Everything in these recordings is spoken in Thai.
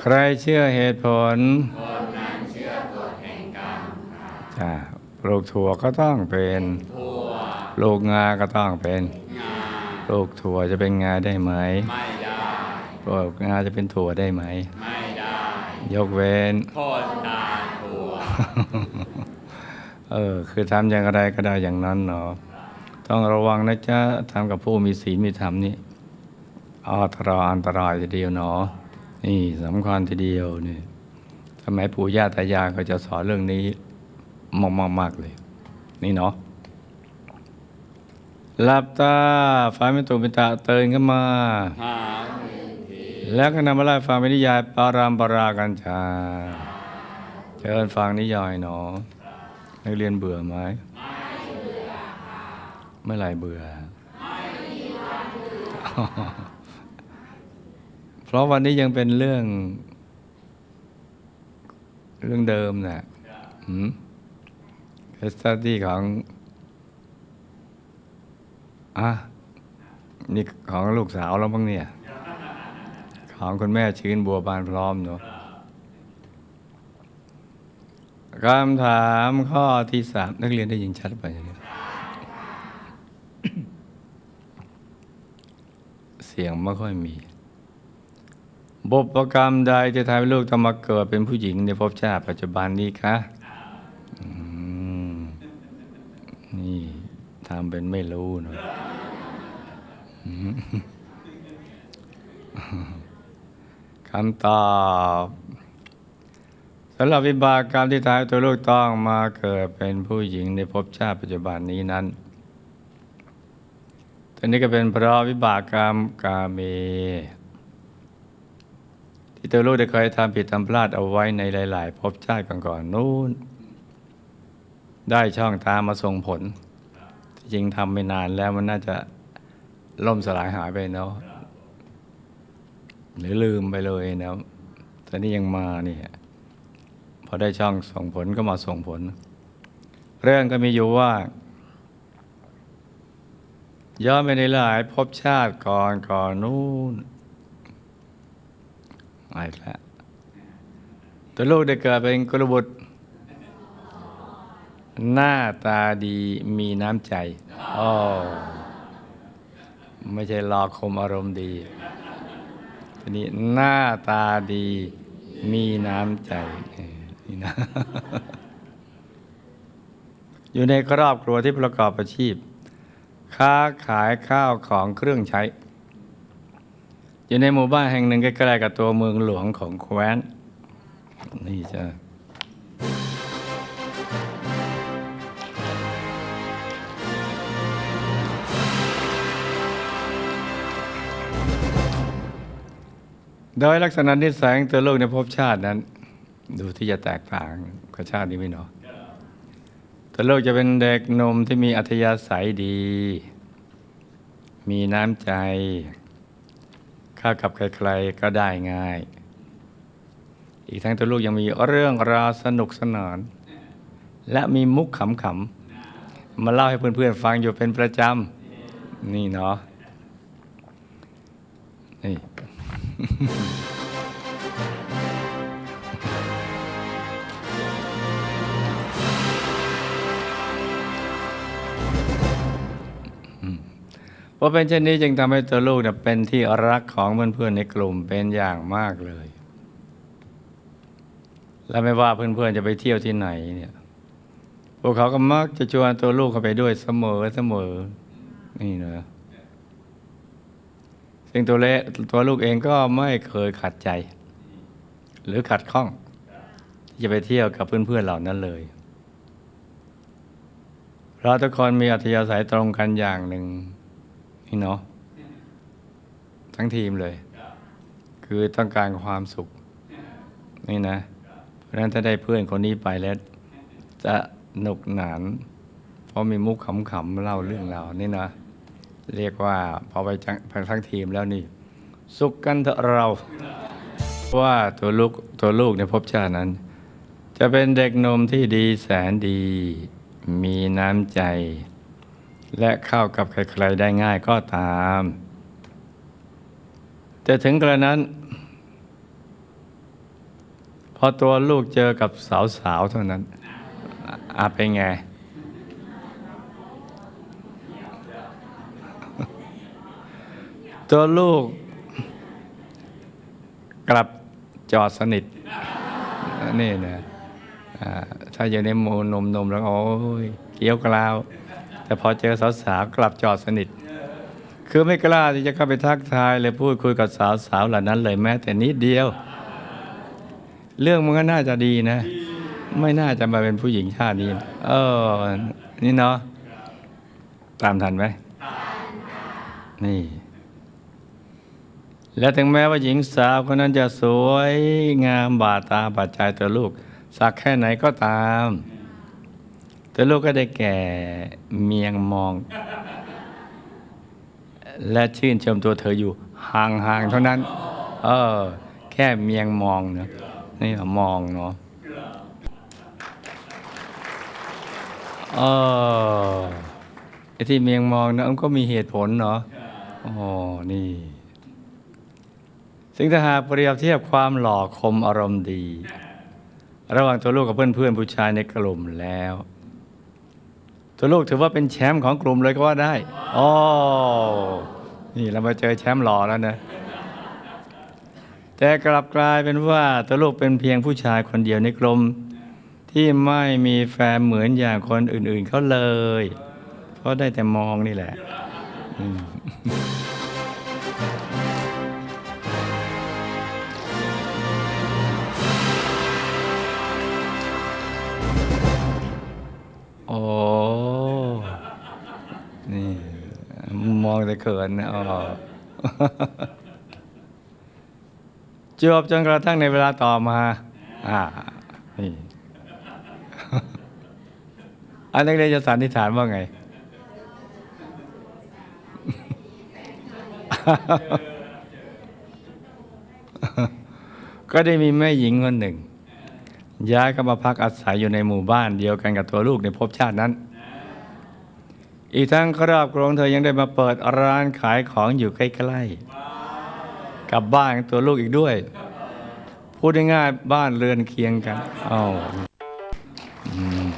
ใครเชื่อเหตุผลจ้าปลูกถั่วก็ต้องเป็นปลูกงาก็ต้องเป็นปลูกถั่วจะเป็นงาได้ไหมไม่ได้ปลูกงาจะเป็นถั่วได้ไหมไม่ได้ ยกเว้นโคตรตาถั่วเออคือทำอย่างไรก็ได้อย่างนั้นเนาะต้องระวังนะจ๊ะทำกับผู้มีศีลมีธรรมนี่อันตรายอันตรายทีเดียวเนาะ นี่สำคัญทีเดียวนี่สมัยปู่ย่าตายายก็จะสอนเรื่องนี้มากมากมากๆเลย นี่เนาะหลับตาฟ้าไม่ตุเป็นตาเตือนขึ้นมาหาแล้วก็นำมาไล่ฟังเป็นนิยายปารามปรากันชาเชิญฟังนิยายเนาะนักเรียนเบื่อไหมเมื่อไหร่เบื่อ เพราะวันนี้ยังเป็นเรื่อง เรื่องเดิมนะ่ะเคสตัดดี้ของอะนี่ของลูกสาวแล้วบ้างเนี่ย ของคุณแม่ชื้นบัวบานพร้อมเนาะคำถามข้อที่สามนักเรียนได้ยินชัดไปะเนี่ยเสียงไม่ค่อยมี บุพกรรมใดจะทำให้ลูกต้องมาเกิดเป็นผู้หญิงในภพชาติปัจจุบันนี้คะนี่ทำเป็นไม่รู้เนาะคำตอบสำหรับวิบากกรรมที่ทำให้ตัวลูกต้องมาเกิดเป็นผู้หญิงในภพชาติปัจจุบันนี้นั้นตัวนี้ก็เป็นเพราะวิบากกรรมกาเม ที่ตัวลูกได้เคยทำผิดทำพลาดเอาไว้ในหลาย ๆ ภพชาติก่อนๆนู้น ได้ช่องตามมาส่งผล จริงทำไม่นานแล้วมันน่าจะล่มสลายหายไปเนาะหรือลืมไปเลยนะแต่นี่ยังมาเนี่ยพอได้ช่องส่งผลก็มาส่งผล เรื่องก็มีอยู่ว่าย้อนไปในหลายภพชาติก่อนก่อนนู้น มาอีกแล้วตัวลูกได้เกิดเป็นกุลบุตร หน้าตาดีมีน้ำใจอ๋อไม่ใช่รอคมอารมณ์ดีทีนี้หน้าตาดีมีน้ำใจออนี่นะอยู่ในครอบครัวที่ประกอบอาชีพ ค้าขายข้าวของเครื่องใช้ อยู่ในหมู่บ้านแห่งหนึ่งใกล้ๆกับตัวเมืองหลวงของแคว้น นี่จ้ะโดยลักษณะนิสัยของตัวลูกในภพชาตินั้น ดูที่จะแตกต่างกับชาตินี้ไม่เนาะตัวลูกจะเป็นเด็กนมที่มีอัธยาศัยดี มีน้ำใจ เข้ากับใครๆก็ได้ง่าย อีกทั้งตัวลูกยังมีเรื่องราวสนุกสนาน และมีมุกขำๆมาเล่าให้เพื่อนๆฟังอยู่เป็นประจำนี่เนาะนี่ พราะเป็นเช่นนี้จึงทำให้ตัวลูกเนี่ยเป็นที่รักของเพื่อนๆในกลุ่มเป็นอย่างมากเลย และไม่ว่าเพื่อนๆจะไปเที่ยวที่ไหนเนี่ยพวกเขาก็มักจะชวนตัวลูกเข้าไปด้วยเสมอเสมอนี่นะซึ่งตัวเละตัวลูกเองก็ไม่เคยขัดใจ หรือขัดข้องที่จะไปเที่ยวกับเพื่อนๆเหล่านั้นเลยเราทุกคนมีอัธยาศัยตรงกันอย่างหนึ่ง นี่เนาะทั้งทีมเลย คือต้องการความสุข นี่นะ เพราะฉะนั้นถ้าได้เพื่อนคนนี้ไปแล้ว จะหนุกหนาน เพราะมีมุกขำๆเล่าเรื่องราวนี่นะ เรียกว่าพอไปจังทั้งทีมแล้วนี่ สุขกันเถอะเราว่าตัวลูกตัวลูกในภพชาตินั้น จะเป็นเด็กนมที่ดีแสนดี มีน้ำใจ และเข้ากับใครๆได้ง่ายก็ตาม แต่ถึงกระนั้น พอตัวลูกเจอกับสาวๆเท่านั้นอาเป็นไง ตัวลูกกลับจอดสนิท นี่นะถ้าอยู่ในหมูนมนมแล้ว โอ้ยเกี้ยวกราว แต่พอเจอสาวๆกลับจอดสนิท คือไม่กล้าที่จะเข้าไปทักทายเลยพูดคุยกับสาวๆเหล่านั้นเลยแม้แต่นิดเดียว เรื่องมันก็น่าจะดีนะ ไม่น่าจะมาเป็นผู้หญิงชาตินี้เออนี่เนาะตามทันไหมนี่ และถึงแม้ว่าหญิงสาวคนนั้นจะสวยงามบาดตาบาดใจตัวลูก สักแค่ไหนก็ตาม ตัวลูกก็ได้แก่เมียงมอง และชื่นชมตัวเธออยู่ห่างๆเท่านั้น เออ แค่เมียงมองเนาะนี่มองเนาะเออไอ้ที่เมียงมองนะมันก็มีเหตุผลเนาะอ๋อนี่ ซึ่งถ้าหากเปรียบเทียบความหล่อคมอารมณ์ดี ระหว่างตัวลูกกับเพื่อนๆผู้ชายในกลุ่มแล้ว ตัวลูกถือว่าเป็นแชมป์ของกลุ่มเลยก็ว่าได้อ๋อนี่เรามาเจอแชมป์หล่อแล้วนะ แต่กลับกลายเป็นว่าตัวลูกเป็นเพียงผู้ชายคนเดียวในกลุ่มที่ไม่มีแฟนเหมือนอย่างคนอื่น ๆเขาเลย เพราะได้แต่มองนี่แหละโอ้ นี่ มองแต่เขินอ๋อจวบจนกระทั่งในเวลาต่อมา อ่านี่อันนักเรียนจะสันนิษฐานว่าไง ก็ได้มีแม่หญิงคนหนึ่ง ย้ายเข้ามาพักอาศัยอยู่ในหมู่บ้านเดียวกันกับตัวลูกในภพชาตินั้น อีกทั้งครอบครัวของเธอยังได้มาเปิดร้านขายของอยู่ใกล้ๆกับบ้านตัวลูกอีกด้วย พูดง่ายๆบ้านเรือนเคียงกันอ้าวอืม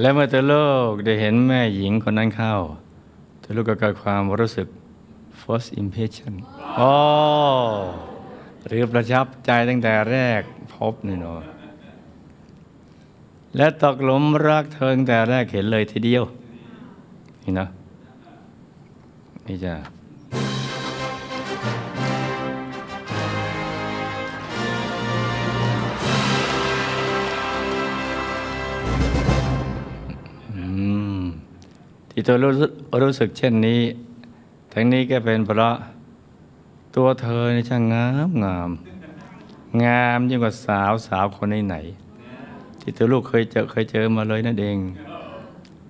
และเมื่อตัวลูกได้เห็นแม่หญิงคนนั้นเข้า ตัวลูกก็เกิดความรู้สึก first impression อ๋อหรือประทับใจตั้งแต่แรกพบนี่เนาะ และตกหลุมรักเธอตั้งแต่แรกเห็นเลยทีเดียว นี่นะนี่จ้ะที่เธอรู้สึกรู้สึกเช่นนี้ ทั้งนี้ก็เป็นเพราะตัวเธอในช่างงามงาม งามยิ่งกว่าสาวสาวคนไหนๆ ที่ตัวลูกเคยเจอเคยเจอมาเลยนั่นเอง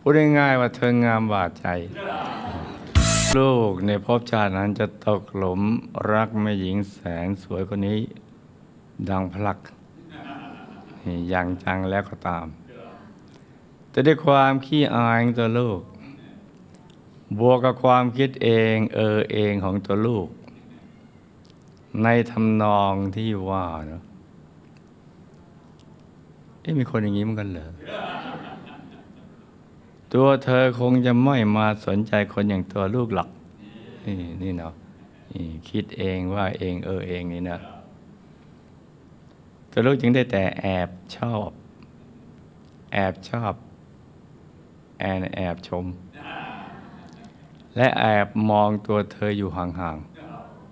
พูดง่ายๆว่าเธองามบาดใจ ลูกในภพชาตินั้นจะตกหลุมรักแม่หญิงแสนสวยคนนี้ ดังพลักอย่างจังแล้วก็ตาม แต่ด้วยความขี้อายของตัวลูก บวกกับความคิดเองเออเองของตัวลูก ในทำนองที่ว่าเนาะ เอ๊ะมีคนอย่างนี้เหมือนกันเหรอตัวเธอคงจะไม่มาสนใจคนอย่างตัวลูกหรอกนี่นี่เนาะนี่คิดเองว่าเองเออเองนี่นะตัวลูกจึงได้แต่แอบชอบ แอบชอบ แอนแอบชม และแอบมองตัวเธออยู่ห่าง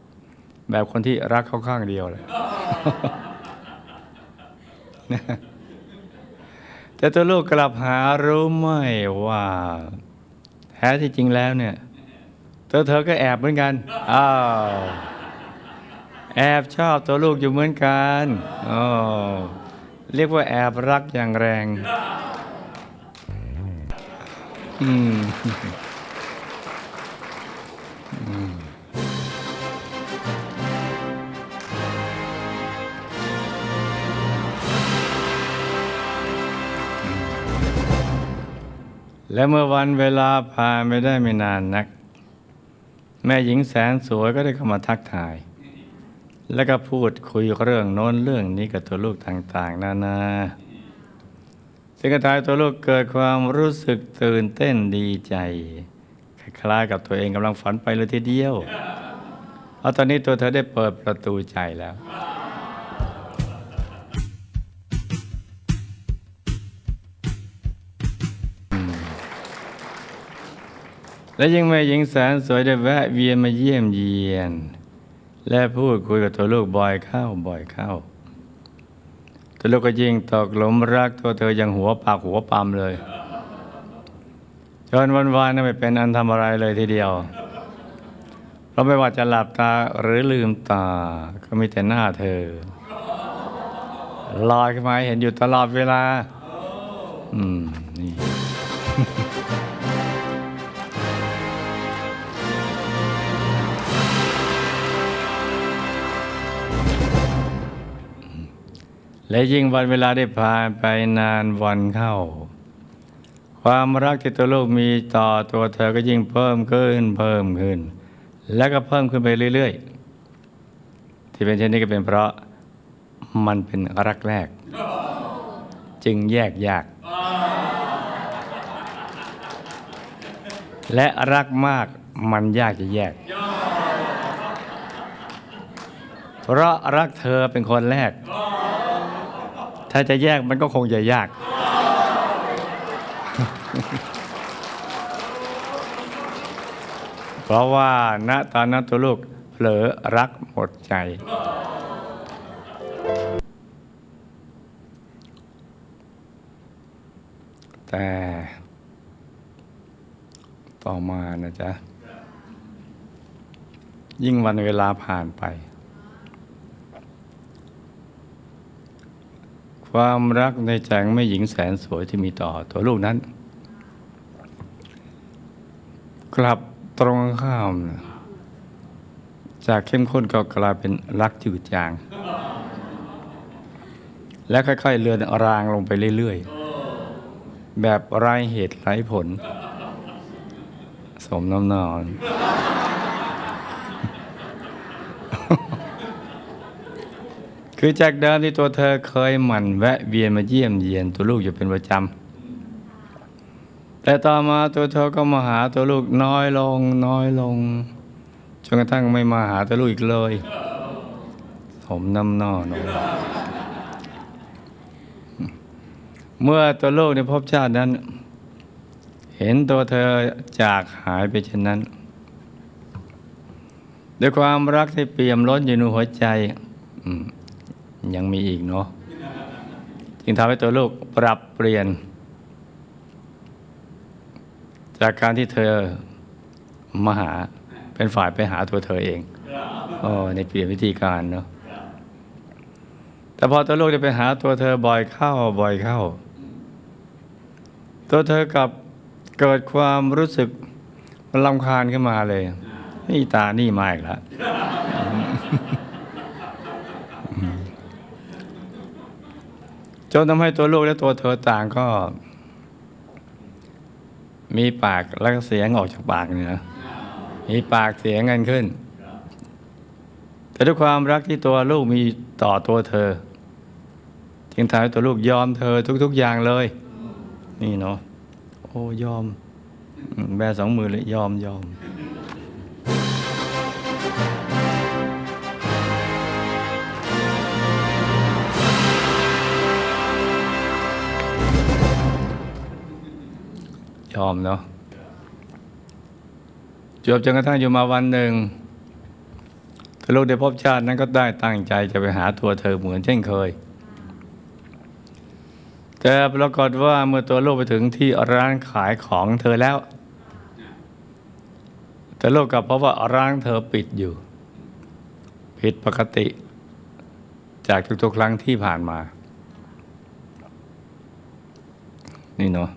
ๆ แบบคนที่รักเขาข้างเดียวเลย แต่ตัวลูกกลับหารู้ไหมว่าแท้ที่จริงแล้วเนี่ยตัวเธอก็แอบเหมือนกันอ้าวแอบชอบตัวลูกอยู่เหมือนกันอ๋อเรียกว่าแอบรักอย่างแรง อืม และเมื่อวันเวลาผ่านไปได้ไม่นานนัก แม่หญิงแสนสวยก็ได้เข้ามาทักทาย แล้วก็พูดคุยเรื่องโน้นเรื่องนี้กับตัวลูกต่างๆ นานาซึ่งกระทายตัวลูกเกิดความรู้สึกตื่นเต้นดีใจคล้ายกับตัวเองกำลังฝันไปเลยทีเดียวเพราะตอนนี้ตัวเธอได้เปิดประตูใจแล้ว และยังแม่หญิงแสนสวยได้แวะเวียนมาเยี่ยมเยียน และพูดคุยกับตัวลูกบ่อยเข้าบ่อยเข้า ตัวลูกก็ยิ่งตกหลุมรักตัวเธออยังหัวปากหัวปั๊มเลยจนวันวานไม่เป็นอันทำอะไรเลยทีเดียว เราไม่ว่าจะหลับตาหรือลืมตา ก็มีแต่หน้าเธอลอยขึ้นมาเห็นอยู่ตลอดเวลา อืม นี่ และยิ่งวันเวลาได้ผ่านไปนานวันเข้า ความรักที่ตัวลูกมีต่อตัวเธอก็ยิ่งเพิ่มขึ้นเพิ่มขึ้น แล้วก็เพิ่มขึ้นไปเรื่อย ๆ ที่เป็นเช่นนี้ก็เป็นเพราะมันเป็นรักแรก จึงแยกยาก และรักมากมันยากจะแยก เพราะรักเธอเป็นคนแรก ถ้าจะแยกมันก็คงจะยาก เพราะว่าณตอนนั้นตัวลูกเผลอรักหมดใจ แต่ต่อมานะจ๊ะ ยิ่งวันเวลาผ่านไป ความรักในใจงแม่หญิงแสนสวยที่มีต่อตัวลูกนั้น กลับตรงข้าม จากเข้มข้นก็กลายเป็นรักจืดจาง และค่อย ๆ เลือนรางลงไปเรื่อย ๆ แบบไร้เหตุไร้ผล สมน้ำนอน คือจากเดิมที่ตัวเธอเคยหมั่นแวะเวียนมาเยี่ยมเยียนตัวลูกอยู่เป็นประจำแต่ต่อมาตัวเธอก็มาหาตัวลูกน้อยลงน้อยลงจนกระทั่งไม่มาหาตัวลูกอีกเลยผมน้ำนอหนเมื่อตัวลูกในภพชาตินั้น เห็นตัวเธอจากหายไปเช่นนั้นด้วยความรักที่เปี่ยมล้นอยู่ในหัวใจ อืม ยังมีอีกเนาะจึงทำให้ตัวลูกปรับเปลี่ยน จากการที่เธอมาหาเป็นฝ่ายไปหาตัวเธอเองอ๋อในเปลี่ยนวิธีการเนาะแต่พอตัวลูกได้ไปหาตัวเธอบ่อยเข้าบ่อยเข้า ตัวเธอกับเกิดความรู้สึกลำคาญขึ้นมาเลยนี่ตานี่มาอีกแล้ว จนทำให้ตัวลูกและตัวเธอต่างก็ มีปากแล้วก็เสียงออกจากปากเนี่ยมีปากเสียงกันขึ้น แต่ด้วยความรักที่ตัวลูกมีต่อตัวเธอ จึงทำให้ตัวลูกยอมเธอทุก ๆ อย่างเลย นี่เนาะโอ้ยอมอืมแบสองมือเลยยอมยอม ยอมเนาะจบจนกระทั่งอยู่มาวันหนึ่งทะลุได้พบชาตินั้นก็ได้ตั้งใจจะไปหาตัวเธอเหมือนเช่นเคย แต่ปรากฏว่าเมื่อตัวลูกไปถึงที่ร้านขายของเธอแล้ว แต่ลูกกลับเพบว่าร้านเธอปิดอยู่ ผิดปกติ จากทุกๆครั้งที่ผ่านมา นี่เนาะ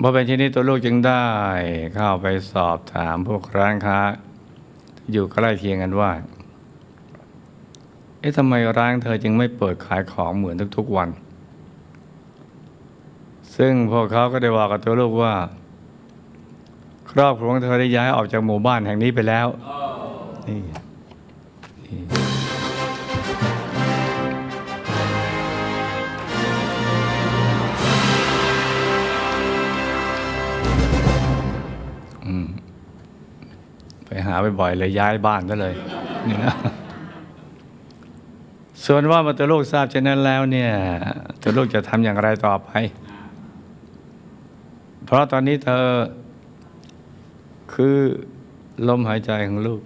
พอเป็นที่นี้ตัวลูกจึงได้เข้าไปสอบถามพวกร้านค้าที่อยู่ใกล้เคียงกันว่า เอ๊ะทำไมร้านเธอจึงไม่เปิดขายของเหมือนทุกๆวัน ซึ่งพวกเขาก็ได้บอกกับตัวลูกว่า ครอบครัวของเธอได้ย้ายออกจากหมู่บ้านแห่งนี้ไปแล้วนี่าบ่อยๆเลยย้ายบ้านก็เลยนี่นะส่วนว่ามาตัวลูกทราบเช่นนั้นแล้วเนี่ยตัวลูกจะทำอย่างไรต่อไป เพราะตอนนี้เธอคือลมหายใจของลูก